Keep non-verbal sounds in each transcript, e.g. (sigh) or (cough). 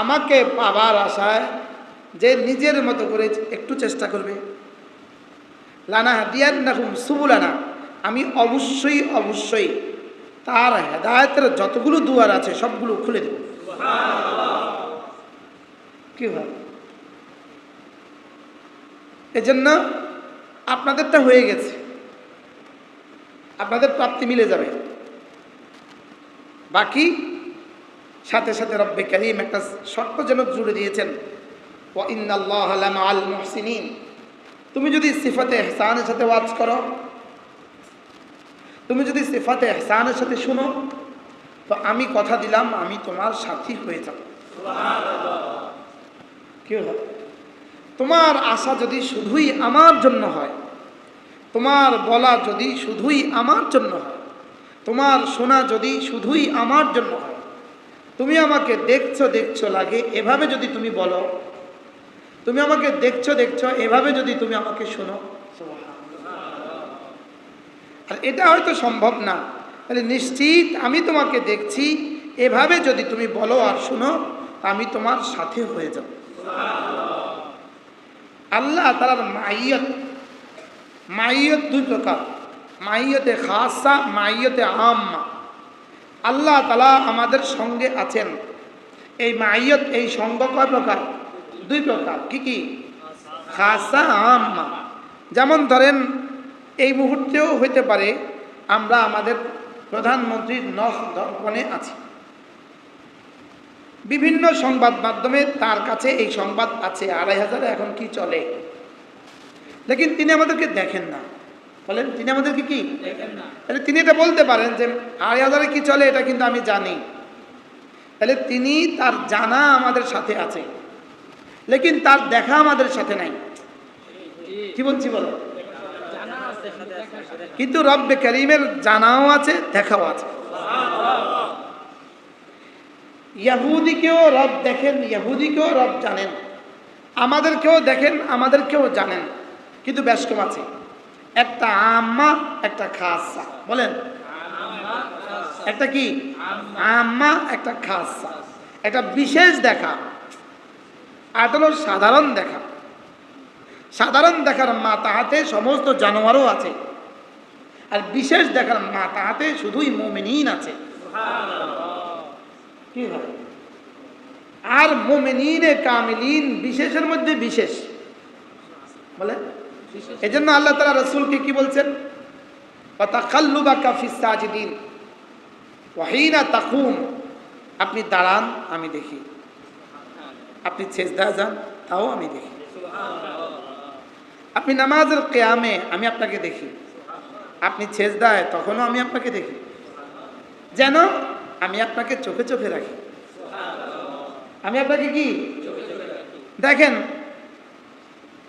আমাকে পাবার আশায় যে নিজের মতো করে একটু চেষ্টা করবে। লানা হাদিয়ান নাকুম সুবুলানা। আমি অবশ্যই অবশ্যই তার হেদায়তের যতগুলো দুয়ার আছে সবগুলো খুলে দেব। কি হয়? এজন্য আপনাদেরটা হয়ে গেছে। আপনাদের প্রাপ্তি মিলে যাবে। বাকি সাথে সাথে রব্বে করিম একটা শর্ত যেন জুড়ে দিয়েছেন। ও ইন্নাল্লাহ আল মুহসিনিন। তুমি যদি সিফাতে এহসানের সাথে ওয়াজ করো, তুমি যদি সিফাতে এহসানের সাথে শুনো, তো আমি কথা দিলাম, আমি তোমার সাথী হয়ে যাব। কেউ তোমার আশা যদি শুধুই আমার জন্য হয়, তোমার বলা যদি শুধুই আমার জন্য হয়, তোমার শোনা যদি শুধুই আমার জন্য হয় তুমি আমাকে দেখছ দেখছ, লাগে, এভাবে যদি তুমি বলো। তুমি আমাকে দেখছ দেখছ, এভাবে যদি তুমি আমাকে শোনো। আর এটা হয়তো সম্ভব না। তাহলে নিশ্চিত আমি তোমাকে দেখছি, এভাবে যদি তুমি বলো আর শুনো, আমি তোমার সাথে হয়ে যাব। আল্লাহ তালার মাইয়ত মাইয়ত দুই প্রকার। মাইয়তে খাসা, মাইয়তে আম্মা। আল্লাহ তালা আমাদের সঙ্গে আছেন। এই মাইয়ত, এই সঙ্গ কয় প্রকার? দুই প্রকার। কি কি? খাসা আম্মা। যেমন ধরেন, এই মুহূর্তেও হইতে পারে আমরা আমাদের প্রধানমন্ত্রীর নখ দর্পণে আছি। বিভিন্ন সংবাদ মাধ্যমে তার কাছে এই সংবাদ আছে, আড়াই হাজারে এখন কি চলে? লেকিন তিনি আমাদেরকে দেখেন না। বলেন তিনি আমাদেরকে কি? তাহলে তিনি এটা বলতে পারেন যে আড়াই হাজারে কি চলে এটা কিন্তু আমি জানি। তাহলে তিনি তার জানা আমাদের সাথে আছে লেকিন তার দেখা আমাদের সাথে নাই। কি বলছি বলো? কিন্তু রব্বে করিমের জানাও আছে দেখাও আছে। ইয়াহুদিকেও রব দেখেন ইয়াহুদিকেও রব জানেন। আমাদেরকেও দেখেন আমাদেরকেও জানেন। কিন্তু কম আছে। একটা আম্মা, একটা খাসা। বলেন। একটা কি? আম্মা, একটা খাসা। একটা বিশেষ দেখা। আর হলো সাধারণ দেখা। সাধারণ দেখার মা তাহাতে সমস্ত জানোয়ারও আছে। আর বিশেষ দেখার মা তাহাতে শুধুই মোমিনিন আছে। কি আর মোমিনিনে কামিলিন বিশেষের মধ্যে বিশেষ। বলে এই জন্য আল্লাহ তালা রসুলকে কি বলছেন? আপনি দাঁড়ান, আমি দেখি। আপনি ছেজদা যান, তাও আমি দেখি। আপনি নামাজের কেয়ামে আমি আপনাকে দেখি। আপনি ছেজদায় তখনও আমি আপনাকে দেখি। যেন আমি আপনাকে চোখে চোখে রাখি। আমি আপনাকে কি? দেখেন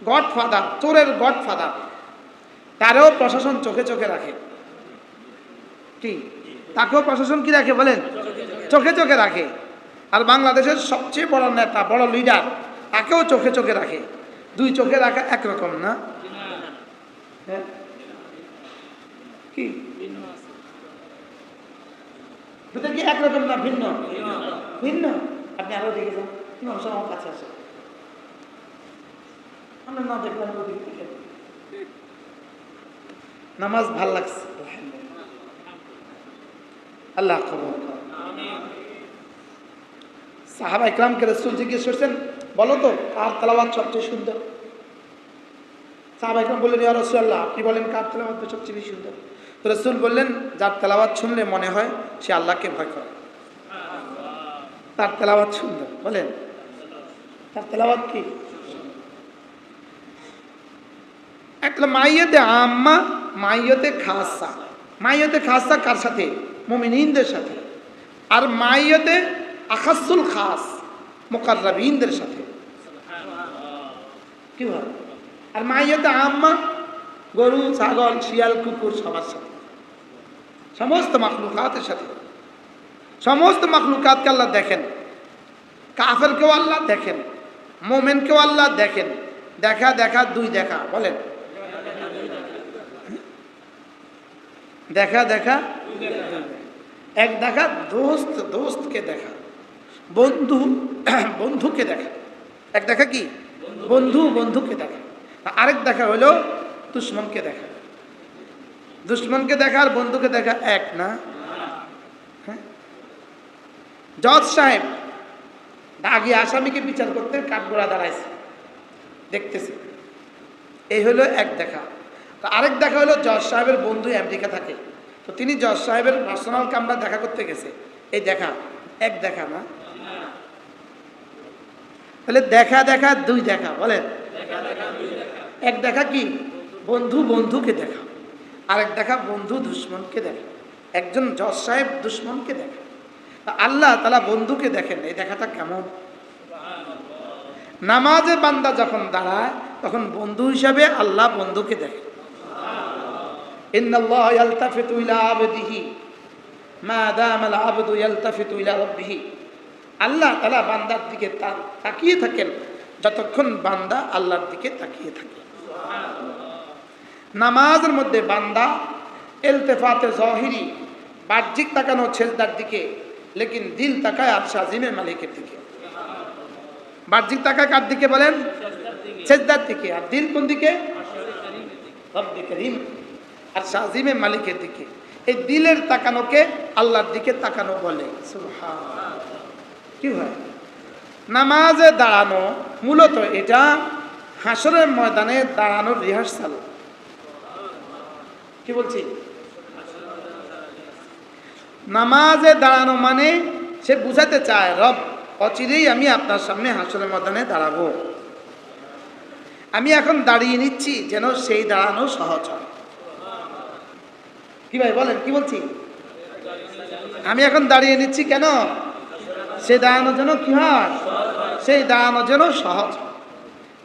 গড ফাদার চোরের গড ফাদার তারও প্রশাসন চোখে চোখে রাখে। কি? তাকেও প্রশাসন কি রাখে বলেন? চোখে চোখে রাখে। আর বাংলাদেশের সবচেয়ে বড় নেতা, বড় লিডার তাকেও চোখে চোখে রাখে। দুই চোখে রাখা একরকম না? হ্যাঁ? কি? কি একরকম না ভিন্ন? ভিন্ন। আপনি আরও দেখে যান। কাছে আসে আমরা না দেখলাম ওদিক থেকে নামাজ ভালো লাগছে। আল্লাহ খবর সাহাবা ইকরামকে রসুল জিজ্ঞেস করছেন, বলো তো, কার তালাবাদ সবচেয়ে সুন্দর? সাহাবা ইকরাম বললেন, ইয়া আপনি বলেন কার তালাবাদ সবচেয়ে বেশি সুন্দর রসুল বললেন, যার তেলাওয়াত শুনলে মনে হয় সে আল্লাহকে ভয় করে। তার তেলাওয়াত সুন্দর, বলেন। তার তেলাওয়াত কি? একটা মাইয়তে আম্মা, মাইয়তে খাসা। মাইয়তে খাসা কার সাথে? মোমিনদের সাথে। আর মাইয়তে আকাসুল খাস, মোকাররাবিনদের সাথে। কি হয় আর মাইয়তে আম্মা, গরু, ছাগল, শিয়াল, কুকুর সবার সাথে। সমস্ত মাখলুকাতের সাথে। সমস্ত মাখলুকাতকে আল্লাহ দেখেন। কাফেরকেও আল্লাহ দেখেন। মোমেনকেও আল্লাহ দেখেন। দেখা দেখা, দুই দেখা, বলেন। দেখা দেখা। এক দেখা, দোস্ত, দোস্তকে দেখা। বন্ধু, (clears throat) বন্ধুকে দেখা। এক দেখা কি? বন্ধু, বন্ধুকে দেখা। আরেক দেখা হলো দুশ্মনকে দেখা। দুশ্মনকে দেখা আর বন্ধুকে দেখা এক না? হ্যাঁ? জজ সাহেব দাগি আসামিকে বিচার করতে কাঠগোড়া দাঁড়াইছে। দেখতেছে। এই হলো এক দেখা। তো আরেক দেখা হলো জজ সাহেবের বন্ধু আমেরিকা থাকে। তো তিনি জজ সাহেবের পার্সোনাল কামরা দেখা করতে গেছে। এই দেখা, এক দেখা না? তাহলে দেখা দেখা, দুই দেখা, বলেন। এক দেখা কি? বন্ধু বন্ধুকে দেখা। আরেক দেখা বন্ধু দুশ্মনকে দেখা। একজন জজ সাহেব দুশ্মনকে দেখা। আল্লাহ তালা বন্ধুকে দেখেন, এই দেখাটা কেমন? নামাজে বান্দা যখন দাঁড়ায়, তখন বন্ধু হিসাবে আল্লাহ বন্ধুকে দেখে ইন্নাল্লাহ ইয়ালতাফিতু ইলা আবদিহি মা দামাল আবদু ইয়ালতাফিতু ইলা রাব্বিহি। আল্লাহ তালা বান্দার দিকে তাকিয়ে থাকেন যতক্ষণ বান্দা আল্লাহর দিকে তাকিয়ে থাকে। নামাজের মধ্যে বান্দা এলতেফাতে জহিরি বাহ্যিক তাকানো ছেজদার দিকে লেকিন দিল তাকায় আর শাজিমের মালিকের দিকে। বাহ্যিক তাকায় কার দিকে বলেন? ছেজদার দিকে। আর দিল কোন দিকে। রব্বে করিম। আর শাজিমে মালিকের দিকে। এই দিলের তাকানোকে আল্লাহর দিকে তাকানো বলে। কি হয়? নামাজে দাঁড়ানো মূলত এটা হাসরের ময়দানে দাঁড়ানোর রিহার্সাল। কি বলছি? নামাজে দাঁড়ানো মানে সে বুঝাতে চায়, রব, অচিরেই আমি আপনার সামনে হাসরের ময়দানে দাঁড়াবো। আমি এখন দাঁড়িয়ে নিচ্ছি যেন সেই দাঁড়ানো সহজ হয়। কি ভাই, বলেন, কি বলছি? আমি এখন দাঁড়িয়ে নিচ্ছি কেন? সে দাঁড়ানো যেন কি হয়? সেই দাঁড়ানো যেন সহজ। হয়।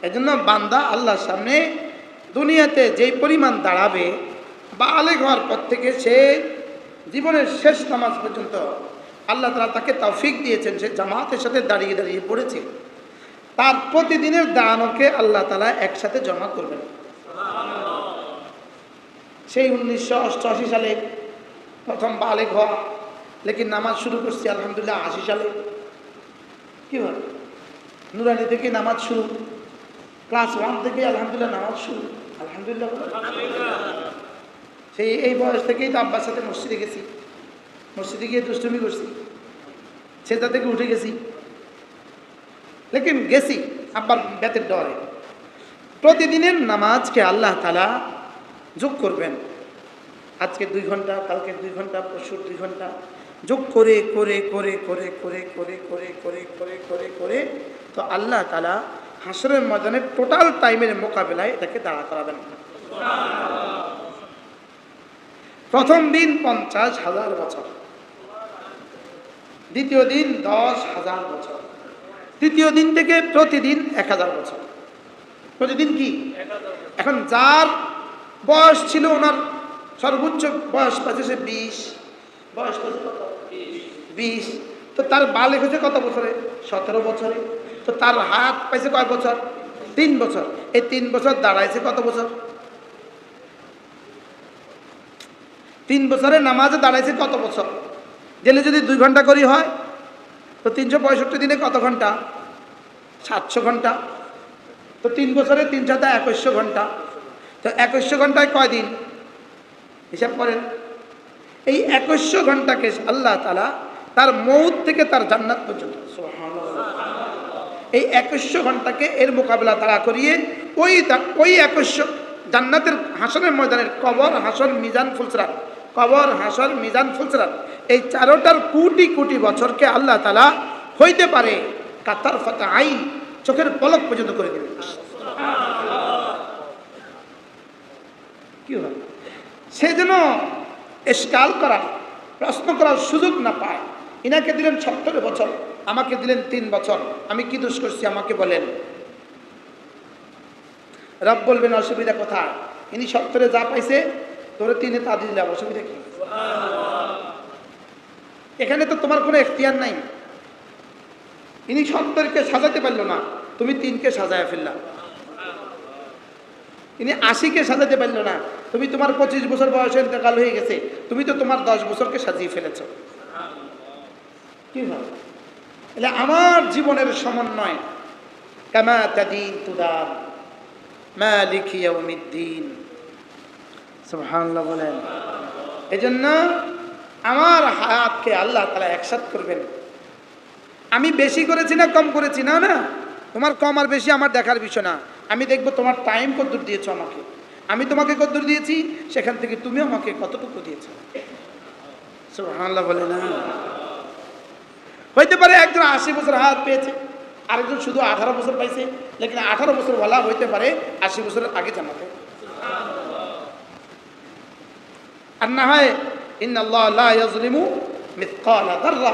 এজন্য বান্দা আল্লাহর সামনে দুনিয়াতে যেই পরিমাণ দাঁড়াবে বা আলে হওয়ার পর থেকে সে জীবনের শেষ নামাজ পর্যন্ত আল্লাহ তালা তাকে তৌফিক দিয়েছেন, সে জামাতের সাথে দাঁড়িয়ে দাঁড়িয়ে পড়েছে। তার প্রতিদিনের দাঁড়ানোকে আল্লাহ তালা একসাথে জমা করবেন। সেই উনিশশো অষ্টআশি সালে প্রথম বালেক হওয়া। লেকিন নামাজ শুরু করছি, আলহামদুলিল্লাহ আশি সালে। কি হয় নুরানি থেকে নামাজ শুরু। ক্লাস ওয়ান থেকে আলহামদুলিল্লাহ নামাজ শুরু। আলহামদুলিল্লাহ সেই এই বয়স থেকেই তো আব্বার সাথে মসজিদে গেছি। মসজিদে গিয়ে দুষ্টুমি করছি। সেটা থেকে উঠে গেছি। লেকিন গেছি আব্বার বেতের ডরে। প্রতিদিনের নামাজকে আল্লাহ তালা যোগ করবেন আজকে দুই ঘণ্টা কালকে দুই ঘণ্টা পরশুর দুই ঘণ্টা যোগ করে করে করে করে করে করে করে করে করে করে করে তো আল্লাহ তালা হাসরের ময়দানে টোটাল টাইমের মোকাবেলায় এটাকে দাঁড়া করাবেন প্রথম দিন পঞ্চাশ হাজার বছর দ্বিতীয় দিন দশ হাজার বছর তৃতীয় দিন থেকে প্রতিদিন এক হাজার বছর প্রতিদিন কি এখন যার বয়স ছিল ওনার সর্বোচ্চ বয়স পাচ্ছে বিশ। বয়স বিশ। তো তার বালেক হয়েছে কত বছরে? সতেরো বছরে। তো তার হাত পাইছে কয় বছর? তিন বছর। এই তিন বছর দাঁড়াইছে কত বছর? তিন বছরে নামাজে দাঁড়াইছে কত বছর? গেলে যদি দুই ঘণ্টা করি হয়, তো তিনশো পঁয়ষট্টি দিনে কত ঘণ্টা? সাতশো ঘণ্টা। তো তিন বছরে তিন সাথে একুশশো ঘণ্টা। তো একুশশো ঘন্টায় কয় দিন? হিসাব করেন। এই একুশশো ঘন্টাকে আল্লাহ তালা তার মৌত থেকে তার জান্নাত পর্যন্ত এই একুশশো ঘন্টাকে এর মোকাবেলা তারা করিয়ে ওই ওই একুশশো জান্নাতের হাসনের ময়দানের কবর হাসন মিজান, ফুলসরাত। কবর হাসন মিজান, ফুলসরাত। এই চারোটার কোটি কোটি বছরকে আল্লাহ তালা হইতে পারে কাতার ফাতা আইন চোখের পলক পর্যন্ত করে দেবে কি হয় সে যেন এসকাল করার প্রশ্ন করার সুযোগ না পায়। ইনাকে দিলেন সত্তর বছর, আমাকে দিলেন তিন বছর। আমি কি দোষ করছি আমাকে বলেন। রব বলবেন, অসুবিধা কোথায়? ইনি সত্তরে যা পাইছে তোরে তিনে তা দিলাম। অসুবিধা কি? এখানে তো তোমার কোনো এখতিয়ার নাই। ইনি সত্তরকে সাজাতে পারল না, তুমি তিনকে সাজায় ফেললাম ইনি আশিকে সাজাতে পারল না। তুমি তোমার পঁচিশ বছর বয়সে ইন্তেকাল হয়ে গেছে। তুমি তো তোমার দশ বছরকে সাজিয়ে ফেলেছ। কি তাহলে আমার জীবনের সমন্বয়। কামা তাদিন তুদার মালিক ইয়াউমিদ্দিন। সুবহানাল্লাহ বলেন। এজন্য আমার হায়াতকে আল্লাহ তাআলা একসাথ করবেন। আমি বেশি করেছি না, কম করেছি? না না। তোমার কম আর বেশি আমার দেখার বিষয় না। আমি দেখব তোমার টাইম কতদূর দিয়েছ আমাকে। আমি তোমাকে কতদূর দিয়েছি, সেখান থেকে তুমি আমাকে কতটুকু দিয়েছ? বলে না। হইতে পারে একজন আশি বছর হাত পেয়েছে, আরেকজন শুধু আঠারো বছর পাইছে, লেকিন আঠারো বছর বলা হইতে পারে আশি বছরের আগে জানাতে আর না হয় ইন আল্লাহ লা ইয়াজলিমু মিথকালা যাররা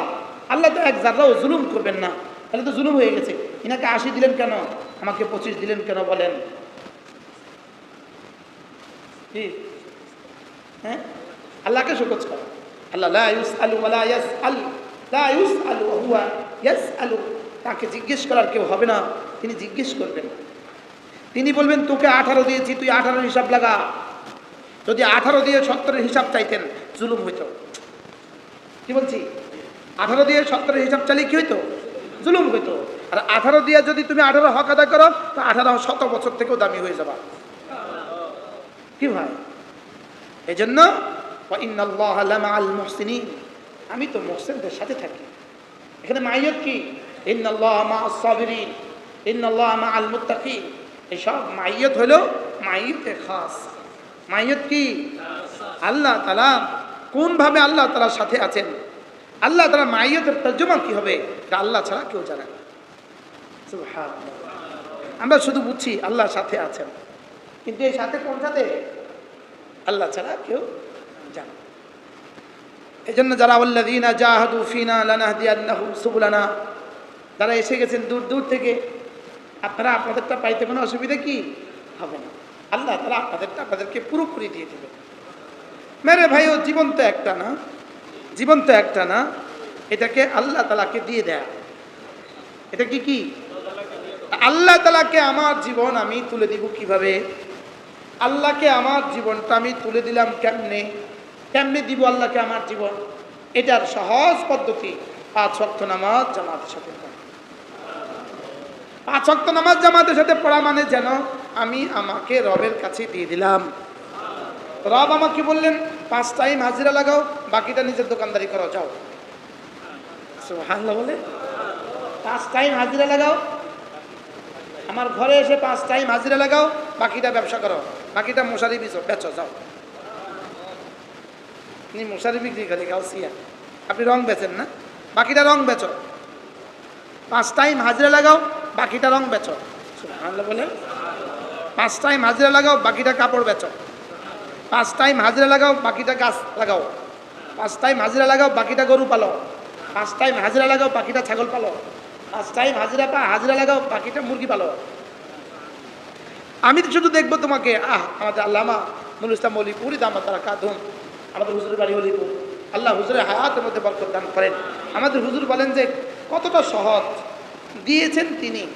আল্লাহ তো এক জাররাও জুলুম করবেন না। তাহলে তো জুলুম হয়ে গেছে। ইনাকে আশি দিলেন কেন? আমাকে পঁচিশ দিলেন কেন বলেন? কি? হ্যাঁ? আল্লাহকে শোকজ করো। আল্লাহ লা ইউসআলু ওয়া লা ইয়াসআল, লা ইউসআলু ওয়া হুয়া ইয়াসআলু। তাকে জিজ্ঞেস করার কেউ হবে না, তিনি জিজ্ঞেস করবেন। তিনি বলবেন, তোকে আঠারো দিয়েছি, তুই আঠারো হিসাব লাগা। যদি আঠারো দিয়ে সত্তরের হিসাব চাইতেন, জুলুম হইতো। কি বলছি? আঠারো দিয়ে সত্তরের হিসাব চালিয়ে কি হইতো? জুলুম হইতো। আর আঠারো দিয়ে যদি তুমি আঠারো হক আদায় করো, তো আঠারো শত বছর থেকেও দামি হয়ে যাবা। কি ভাই? এই জন্য আমি তো মোহসেনদের সাথে থাকি। এখানে মাইয়ত কি? মুত্তাকিন। এসব মাইয়ত হলো মাইয়তে খাস। মাইয়ত কি? আল্লাহ তালা কোনভাবে আল্লাহ তালার সাথে আছেন? আল্লাহ তালা মাইয়তের তর্জমা কি হবে? আল্লাহ ছাড়া কেউ জানে না। আমরা শুধু বুঝছি আল্লাহর সাথে আছেন। কিন্তু এই সাথে কোন সাথে? আল্লাহ ছাড়া কেউ জানে এই জন্য যারা আল্লাদিনা জাহাদু ফিনা লানাহদিয়ান্নাহু সুবুলানা যারা এসে গেছেন দূর দূর থেকে, আপনারা আপনাদেরটা পাইতে কোনো অসুবিধা কি? হবে না। আল্লাহ তারা আপনাদেরটা আপনাদেরকে পুরোপুরি দিয়ে দেবে। মেরে ভাইও জীবন তো একটা না? জীবন তো একটা না? এটাকে আল্লাহ তালাকে দিয়ে দেয়া। এটা কি কি? আল্লাহ তালাকে আমার জীবন আমি তুলে দিব কীভাবে? আল্লাহকে আমার জীবনটা আমি তুলে দিলাম কেমনে? কেমনে দিব আল্লাহকে আমার জীবন? এটার সহজ পদ্ধতি পাঁচ ওয়াক্ত নামাজ জামাতের সাথে পাঁচ ওয়াক্ত নামাজ জামাতের সাথে পড়া মানে যেন আমি আমাকে রবের কাছে দিয়ে দিলাম। রব আমাকে বললেন, পাঁচ টাইম হাজিরা লাগাও, বাকিটা নিজের দোকানদারি করো, যাও। পাঁচ টাইম হাজিরা লাগাও আমার ঘরে এসে পাঁচ টাইম হাজিরা লাগাও, বাকিটা ব্যবসা করো। বাকিটা মশারি বিচো বেচো, যাও। আপনি মশারি বিক্রি করে গাউসিয়া আপনি রং বেচেন না? বাকিটা রং বেচো। পাঁচ টাইম হাজিরা লাগাও, বাকিটা রং বেচো। বলে? পাঁচ টাইম হাজিরা লাগাও, বাকিটা কাপড় বেচো। পাঁচ টাইম হাজিরা লাগাও, বাকিটা গাছ লাগাও। পাঁচ টাইম হাজিরা লাগাও, বাকিটা গরু পালো। পাঁচ টাইম হাজিরা লাগাও, বাকিটা ছাগল পালো। পাঁচ টাইম হাজিরা পা হাজিরা লাগাও পাখিটা মুরগি পালো আমি তো শুধু দেখব তোমাকে, আহ, আমাদের আল্লামা নুল ইসলাম মলিপুরি দামা তারা কাধুম আমাদের হুজুরের বাড়ি হলিপুর আল্লাহ হুজুরের হায়াতের মধ্যে বরকত দান করেন। আমাদের হুজুর বলেন যে, কতটা সহজ। দিয়েছেন তিনি,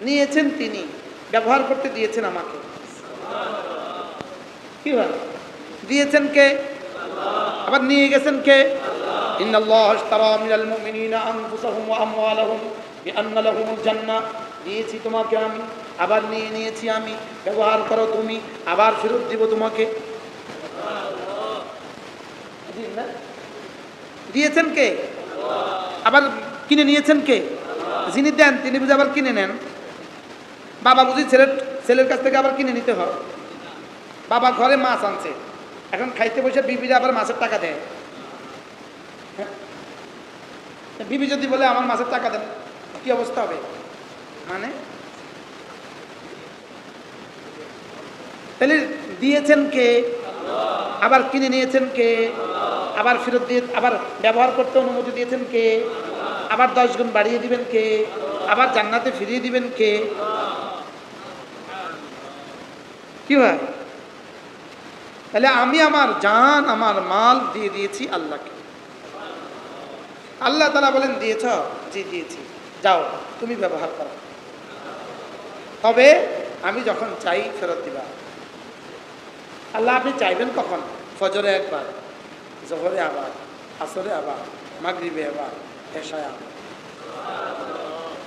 নিয়েছেন তিনি, ব্যবহার করতে দিয়েছেন আমাকে। কি হয়? দিয়েছেন কে? আবার নিয়ে গেছেন কে? إن الله اشترى من المؤمنين أنفسهم وأموالهم بأن لهم الجنة দিয়েছি তোমাকে আমি আবার নিয়ে নিয়েছি আমি ব্যবহার করো তুমি আবার ফেরত দিব তোমাকে দিন না? দিয়েছেন কে আবার কিনে নিয়েছেন কে যিনি দেন তিনি বুঝে আবার কিনে নেন বাবা বুঝি ছেলের ছেলের কাছ থেকে আবার কিনে নিতে হয় বাবা ঘরে মাছ আনছে এখন খাইতে বসে বিবিরা আবার মাছের টাকা দেয় বিবি যদি বলে, আমার মাছের টাকা দেন, কি অবস্থা হবে? মানে? তাহলে দিয়েছেন কে? আবার কিনে নিয়েছেন কে? আবার ফেরত দিয়ে, আবার ব্যবহার করতে অনুমতি দিয়েছেন কে? আবার দশ গুণ বাড়িয়ে দিবেন কে? আবার জান্নাতে ফিরিয়ে দিবেন কে? কি হয়? তাহলে আমি আমার জান, আমার মাল দিয়ে দিয়েছি আল্লাহকে। আল্লাহ তালা বলেন দিয়েছ জি দিয়েছি যাও তুমি ব্যবহার করো তবে আমি যখন চাই ফেরত দিবা আল্লাহ আপনি চাইবেন কখন ফজরে একবার জহরে আবার আসরে আবার মাগরিবে আবার এশায় আবার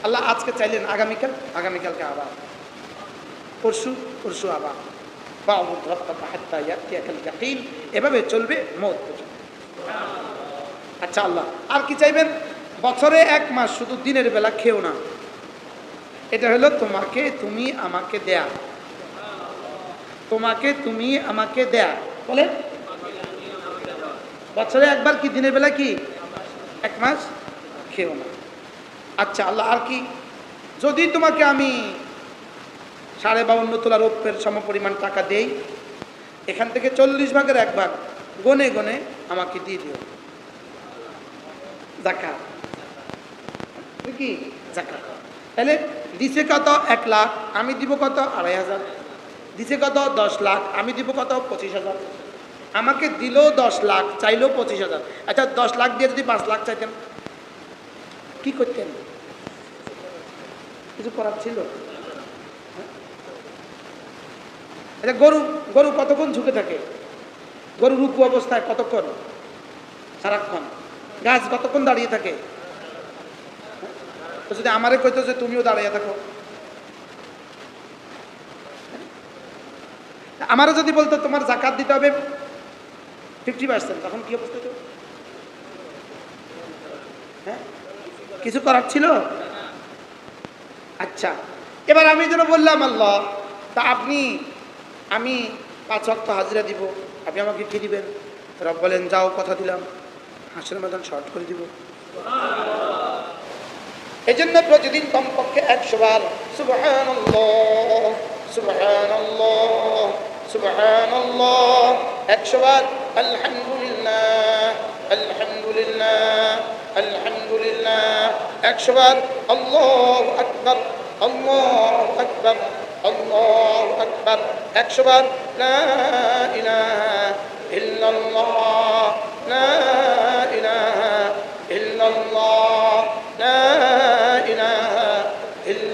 আল্লাহ আজকে চাইলেন আগামীকাল আগামীকালকে আবার পরশু পরশু আবার বা রব্বাকা হাত্তা ইয়াতিয়াকাল ইয়াকিন এভাবে চলবে মত পর্যন্ত আচ্ছা আল্লাহ, আর কি চাইবেন? বছরে এক মাস শুধু দিনের বেলা খেও না। এটা হলো তোমাকে তুমি আমাকে দেয়া। তোমাকে তুমি আমাকে দেয়া। বলে বছরে একবার কি, দিনের বেলা কি? এক মাস খেও না। আচ্ছা আল্লাহ, আর কি? যদি তোমাকে আমি সাড়ে বাউন্ন তোলা রৌপ্যের সম পরিমাণ টাকা দেই, এখান থেকে চল্লিশ ভাগের এক ভাগ গনে গনে আমাকে দিয়ে দিও। জাকাত কি জাকাত তাহলে দিছে কত এক লাখ আমি দিব কত আড়াই হাজার দিছে কত দশ লাখ আমি দিব কত পঁচিশ হাজার আমাকে দিলেও দশ লাখ চাইলেও পঁচিশ হাজার আচ্ছা দশ লাখ দিয়ে যদি পাঁচ লাখ চাইতেন কি করতেন কিছু করার ছিল? আচ্ছা গরু গরু কতক্ষণ ঝুঁকে থাকে। গরু রূপ অবস্থায় কতক্ষণ? সারাক্ষণ। গাছ কতক্ষণ দাঁড়িয়ে থাকে? তো যদি আমারে কইতো যে তুমিও দাঁড়িয়ে থাকো। আমারও যদি বলতো তোমার জাকাত দিতে হবে ফিফটি পার্সেন্ট তখন কি অবস্থা হ্যাঁ? কিছু করার ছিল? আচ্ছা এবার আমি যেন বললাম, আল্লাহ, তা আপনি, আমি পাঁচ অক্ট হাজিরা দিব, আপনি আমাকে কি দিবেন? রব বলেন, যাও, কথা দিলাম। হাঁসের মতন শর্ট করে দিব। এই জন্য প্রতিদিন কমপক্ষে একশো বার সুবহান সুবহান সুবহান একশো বার, আলহামদুলিল্লাহ আলহামদুলিল্লাহ আলহামদুলিল্লাহ। একশো বার, আল্লাহ আকবর আল্লাহ আকবর আল্লাহ আকবর। একশো বার, লা ইলাহা ইল্লাল্লাহ, লা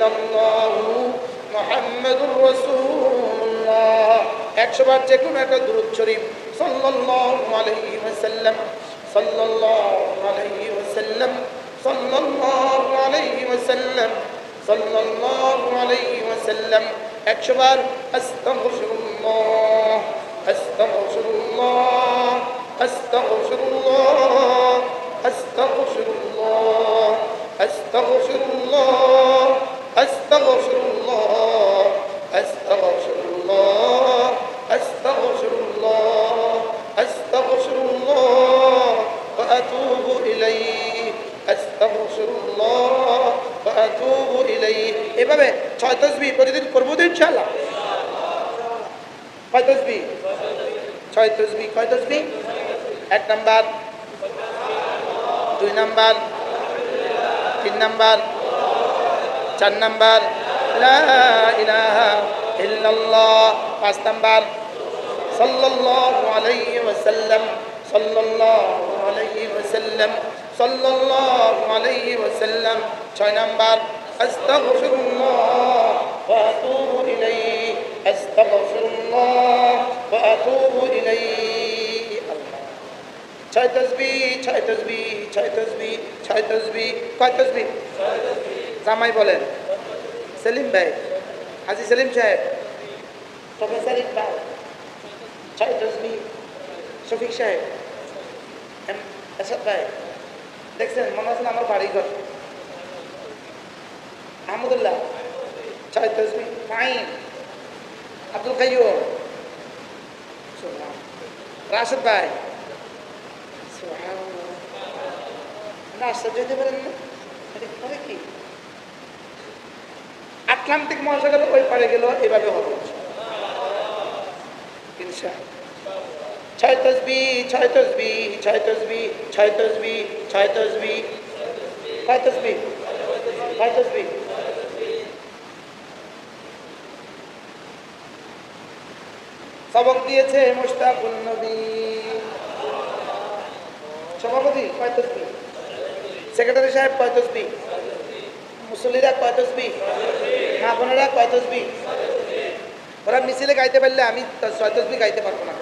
ইল্লাল্লাহ মুহাম্মাদুর রাসূলুল্লাহ। একশোবার যে কোনো একটা দুরুদ শরীফ সাল্লাল্লাহু আলাইহি ওয়াসাল্লাম, সাল্লাল্লাহু আলাইহি ওয়াসাল্লাম, সাল্লাল্লাহু আলাইহি ওয়াসাল্লাম, সাল্লাল্লাহু আলাইহি ওয়াসাল্লাম। একশোবার আস্তাগফিরুল্লাহ আস্তাগফিরুল্লাহ আস্তাগফিরুল্লাহ আস্তাগফিরুল্লাহ আস্তাগফিরুল্লাহ। أستغفر الله أستغفر الله أستغفر الله أستغفر الله أستغفر الله وأتوب إليه أستغفر الله وأتوب إليه এভাবে ছয় তসবি প্রতিদিন করবো তো ইনশাআল্লাহ কয় তসবি ছয় তসবি কয় তসবি এক নাম্বার দুই নাম্বার তিন নাম্বার চার নাম্বার। লা ইলাহা ইল্লাল্লাহ। পাঁচ নাম্বার। সাল্লাল্লাহু আলাইহি ওয়াসাল্লাম। সাল্লাল্লাহু আলাইহি ওয়াসাল্লাম। সাল্লাল্লাহু আলাইহি ওয়াসাল্লাম। ছয় নাম্বার। আস্তাগফিরুল্লাহ ওয়া আতুবু ইলাইহি। আস্তাগফিরুল্লাহ ওয়া আতুবু ইলাইহি। আল্লাহ ছয় তসবি ছয় তসবি ছয় তসবি ছয় তসবি। কয় তসবি? জামাই বলেন। সেলিম ভাই, হাজি সেলিম সাহেব। প্রফেসর ইকবাল তসবি শফিক সাহেব। এসব ভাই, দেখছেন, মনে হচ্ছে না আমার বাড়ি ঘর আহমদুল্লাহ, ছয় তসবি, ফাইন। আব্দুল রাশেদ ভাই। না, আশ্চর্য হতে পারেন না? কি? আটলান্টিক মহাসাগর ওই পারে গেল এভাবে হবে। সবক দিয়েছে সভাপতি কয় তসবি। সেক্রেটারি সাহেব কয় তসবি। মুসল্লিরা মা বোনেরা কয় তসবি ওরা মিছিলে গাইতে পারলে আমি ছয় তসবি গাইতে পারব না।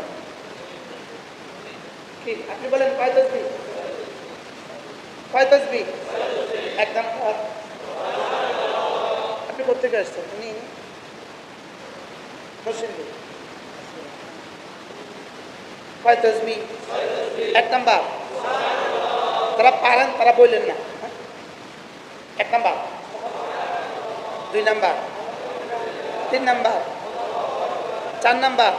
কি? আপনি বলেন কয় তসবি কয় তসবি একদম আপনি কোথেকে আসছেন? উনি নরসিংদী কয় তসবি এক নাম্বার। তারা পারেন, তারা বললেন না। হ্যাঁ? এক নাম্বার। দুই নাম্বার। তিন নাম্বার। চার নাম্বার।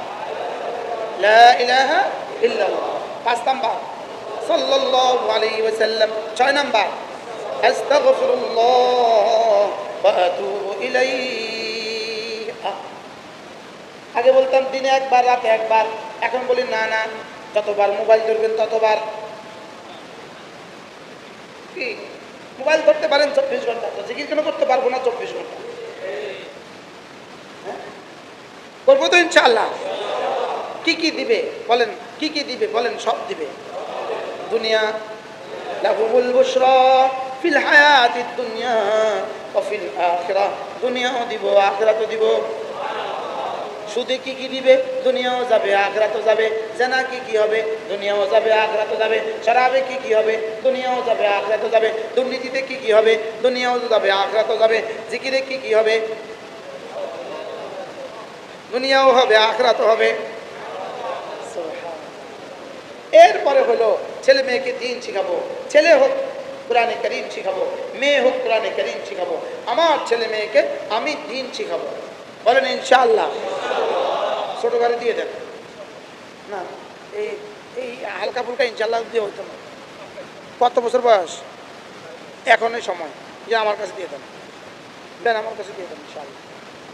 পাঁচ নাম্বার। ওয়াসাল্লাম। ছয় নাম্বার। আগে বলতাম দিনে একবার, রাতে একবার। এখন বলি না না। যতবার মোবাইল ধরবেন, ততবার। কি? মোবাইল ধরতে পারেন চব্বিশ ঘণ্টা। তো জিকির কেন করতে পারব না চব্বিশ ঘণ্টা? করব তো ইনশাল্লাহ কি কি দিবে? বলেন, কি কি দিবে? বলেন, সব দিবে। দুনিয়া ফিল হায়াতিদ দুনিয়া, ওয়া ফিল আখিরাহ দুনিয়াও দিব, আখিরাতও দিব। সুদে কি কি দিবে দুনিয়াও যাবে, আখরাতও যাবে। জেনা কি কি হবে? দুনিয়াও যাবে, আখরাতও যাবে। শরাবে কি কি হবে? দুনিয়াও যাবে, আখরাতও যাবে। দুর্নীতিতে কি কি হবে? দুনিয়াও যাবে, আখরাতও যাবে। জিকিরে কি কি হবে? দুনিয়াও হবে আখরাতও হবে। এরপরে হলো ছেলে মেয়েকে দিন শিখাবো ছেলে হোক কোরআনে করিম শিখাবো মেয়ে হোক কোরআনে করিম শিখাবো আমার ছেলে মেয়েকে আমি দিন শিখাবো। বলেন ইনশাআল্লাহ। ছোট গাড়ি দিয়ে দেন। না এই এই হালকা ফুলকা ইনশাল্লাহ দিয়ে হতো না। কত বছর বয়স? এখনই সময়। যে আমার কাছে দিয়ে দেন। দেন আমার কাছে দিয়ে দেন ইনশাল্লাহ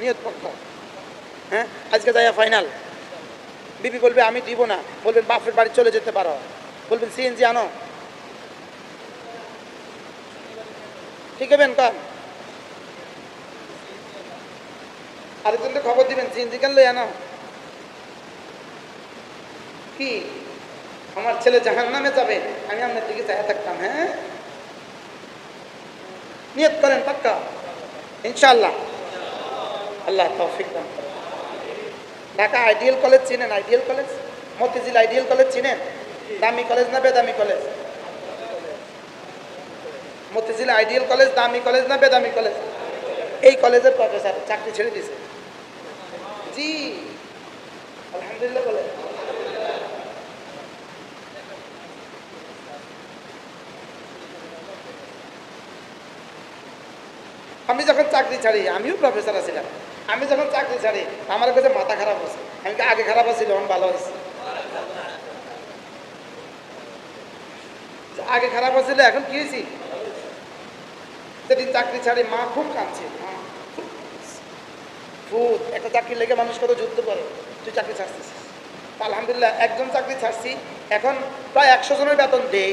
নিয়ত পক্ষ হ্যাঁ? আজকে যাইয়া ফাইনাল বিবি বলবে, আমি দিব না। বলবেন, বাপের বাড়ি চলে যেতে পারো। বলবেন, সিএনজি আনো। ঠিক হবেন কান? আরেকজনকে খবর দিবেন, সিএনজি কেন লই আনো? কি? আমার ছেলে জাহান নামে যাবে, আমি আপনার দিকে চাই থাকতাম হ্যাঁ? নিয়ত করেন, পাক্কা? ইনশাআল্লাহ। আল্লাহ তৌফিক দান করেন। ঢাকা আইডিয়াল কলেজ চিনেন? Ideal college? Motijheel ideal college চিনেন? দামি কলেজ না বেদামি কলেজ? মতিঝিল আইডিয়াল কলেজ, দামি কলেজ না বেদামি কলেজ? এই কলেজের প্রফেসর চাকরি ছেড়ে দিয়েছে জি, আলহামদুলিল্লাহ বলে যখন চাকরি ছাড়ি, আমিও প্রফেসর আছিলাম আমি যখন চাকরি ছাড়ি, আমার কাছে মাথা খারাপ হচ্ছে আমি আগে খারাপ আছি তখন ভালো হয়েছে আগে খারাপ হচ্ছিল এখন কি হয়েছি? সেদিন চাকরি ছাড়ি, মা খুব কাঁদছে। ভূত, একটা চাকরি লেগে মানুষ কত যুদ্ধ করে। তুই চাকরি ছাড়ছিস আলহামদুলিল্লাহ, একজন চাকরি ছাড়ছি। এখন প্রায় একশো জনের বেতন দেই।